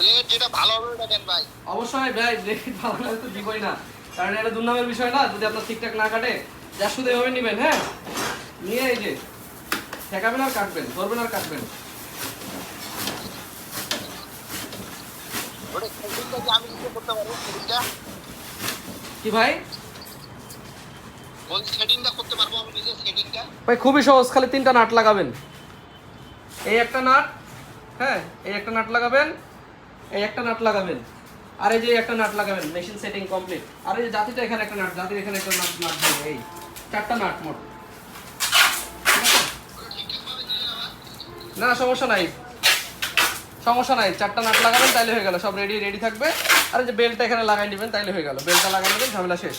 Blade যেটা ভালো হবে ওটা দেন ভাই। অবশ্যই ভাই ব্লেড ভালো লাগলে তো দিবই না। কারণ এটা দুর্নামের বিষয় না যদি আপনার ঠিকঠাক না কাটে যা শুধু এভাবে নেবেন হ্যাঁ? নিয়ে এই যে ঠেকাবেন আর কাটবেন ধরবেন আর কাটবেন। কি ভাই? বলছি সেটিংটা করতে পারব আমি নিজে সেটিংটা ভাই খুবই সহজ খালি তিনটা নাট লাগাবেন। এই একটা নাট হ্যাঁ এই একটা নাট লাগাবেন এই একটা নাট লাগাবেন। আর এই যে একটা নাট লাগাবেন মেশিন সেটিং কমপ্লিট আর এই যে জাতিটা এখানে একটা নাট, জাতির এখানে একটা নাট নাট দেবে এই। চারটা নাট মোট। না, সমস্যা নাই। সমস্যা নাই। চারটা নাট লাগাবেন, তাইলে হয়ে গেল। সব রেডি রেডি থাকবে। আর যে বেলটা এখানে লাগাই নেবেন, তাইলে হয়ে গেল। বেলটা লাগাই নেবেন, ঝামেলা শেষ।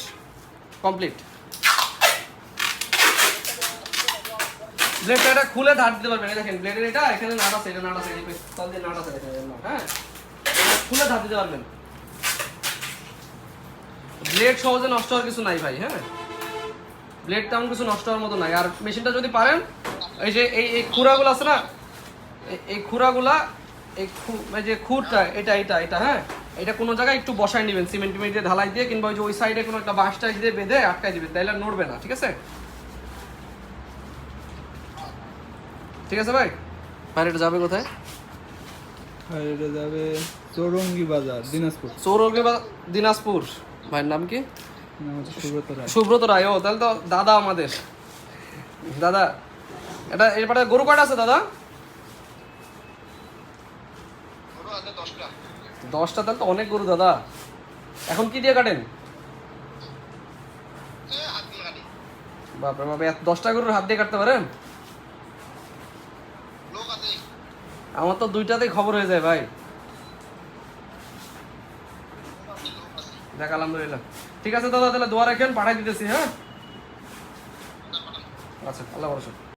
কমপ্লিট ব্লেডটা খুলে ধার দিতে পারবেন। দেখেন ব্লেডের এটা, এখানে নাট আছে, এটা নাট আছে তল দিয়ে নাট আছে হ্যাঁ? খুলে ধার দিতে পারবেন। ব্লেড সহজে নষ্ট হওয়ার কিছু নাই ভাই হ্যাঁ? ব্লেড তেমন কিছু নষ্ট হওয়ার মতো নাই। আর মেশিনটা যদি পারেন, এই যে এই এই খুঁড়াগুলো আছে না? এই- খুঁড়াগুলা, এই এই যে খুঁড়টা, এটা এটা এটা হ্যাঁ? এটা কোনো জায়গায় একটু বসায় নেবেন, সিমেন্ট টিমেন্ট দিয়ে ঢালাই দিয়ে কিংবা ওই যে ওই সাইডে কোনো একটা বাঁশ টাইস দিয়ে বেঁধে আটকাই দিবেন, তাইলে নড়বে না, ঠিক আছে? ঠিক আছে ভাই? ভাই, এটা যাবে কোথায়? আর এটা যাবে চৌরঙ্গি বাজার দিনাজপুর। সৌরভে বা দিনাজপুর। ভাইয়ের নাম কি? সুব্রত রায়। সুব্রত রায়। ও তাহলে তো দাদা আমাদের। দাদা এটা এরপরে গরু কয়টা আছে দাদা? দশটা। তাহলে তো অনেক গরু দাদা। এখন কি দিয়ে কাটেন? বাপরে বাবা দশটা গরুর হাত দিয়ে কাটতে পারেন লোক আছে আমার তো দুইটাতেই খবর হয়ে যায় ভাই। দেখ আলহামদুলিল্লাহ ঠিক আছে দাদা, তাহলে দোয়া রাখেন, পাঠাই দিতেছি হ্যাঁ? আচ্ছা আল্লাহ